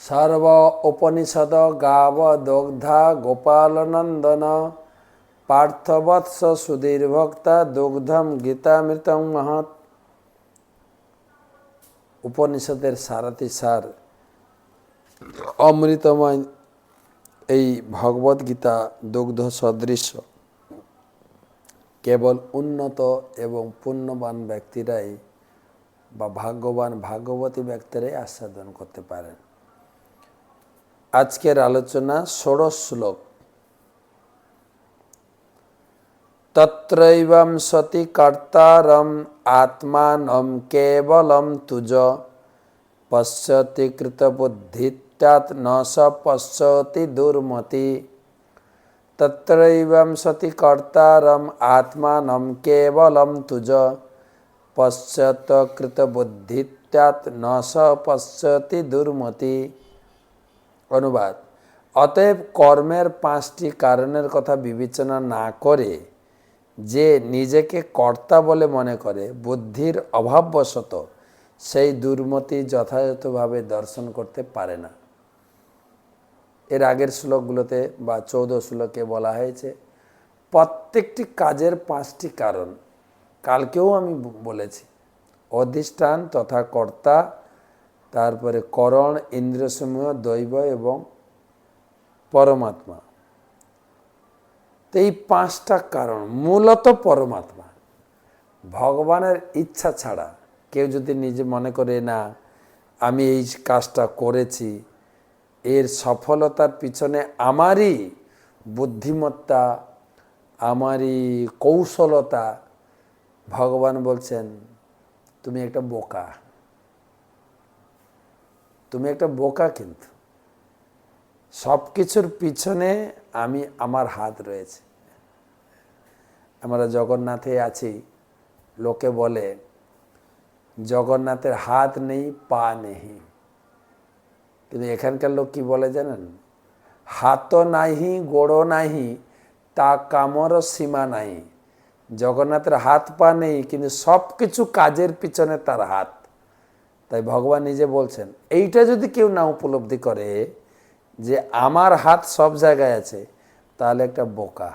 সর্ব উপনিষদ গাব দগ্ধা গোপালনন্দন পার্থবৎস সুধীর ভক্তা দুগ্ধম গীতামৃতম মহৎ উপনিষদের সারাতি সার অমৃতময় এই ভগবদ গীতা দুগ্ধ সদৃশ্য কেবল উন্নত এবং পুণ্যবান ব্যক্তিরাই বা ভাগ্যবান ভাগ্যবতী ব্যক্তিরাই আস্বাদন করতে পারেন। আজকের আলোচনা ষোড়শ শ্লোক। তত্রৈবম সতি কর্তারম আত্মানম কেবলম তুজ। পশ্যতি কৃতবুদ্ধিত্যাৎ ন স পশ্যতি দুর্মতি। তত্রৈবম সতি কর্তারম আত্মানম কেবলম তুজ। পশ্যত কৃতবুদ্ধিত্যাৎ ন স পশ্যতি দুর্মতি। অনুবাদ। অতএব কর্মের পাঁচটি কারণের কথা বিবেচনা না করে যে নিজেকে কর্তা বলে মনে করে, বুদ্ধির অভাববশত সেই দুর্মতি যথাযথভাবে দর্শন করতে পারে না। এর আগের শ্লোকগুলোতে বা চৌদ্দ শ্লোকে বলা হয়েছে, প্রত্যেকটি কাজের পাঁচটি কারণ। কালকেও আমি বলেছি, অধিষ্ঠান তথা কর্তা তারপরে করণ ইন্দ্রিয়সমূহ দৈব এবং পরমাত্মা। তো এই পাঁচটা কারণ মূলত পরমাত্মা। ভগবানের ইচ্ছা ছাড়া কেউ যদি নিজে মনে করে, না, আমি এই কাজটা করেছি, এর সফলতার পিছনে আমারই বুদ্ধিমত্তা, আমারই কৌশলতা, ভগবান বলছেন, তুমি একটা বোকা। তুমি একটা বোকা কিন্তু। সব কিছুর পিছনে আমি, আমার হাত রয়েছে। আমরা জগন্নাথে আছি, লোকে বলে, জগন্নাথের হাত নেই, পা নেই। কিন্তু এখানকার লোক কি বলে জানেন? হাত নাহি গোড় নাহি, তা কামর সীমা নাই। জগন্নাথের হাত, পা নেই, কিন্তু সব কিছু কাজের পিছনে তার হাত। তাই ভগবান নিজে বলছেন, এইটা যদি কেউ না উপলব্ধি করে যে আমার হাত সব জায়গায় আছে, তাহলে একটা বোকা।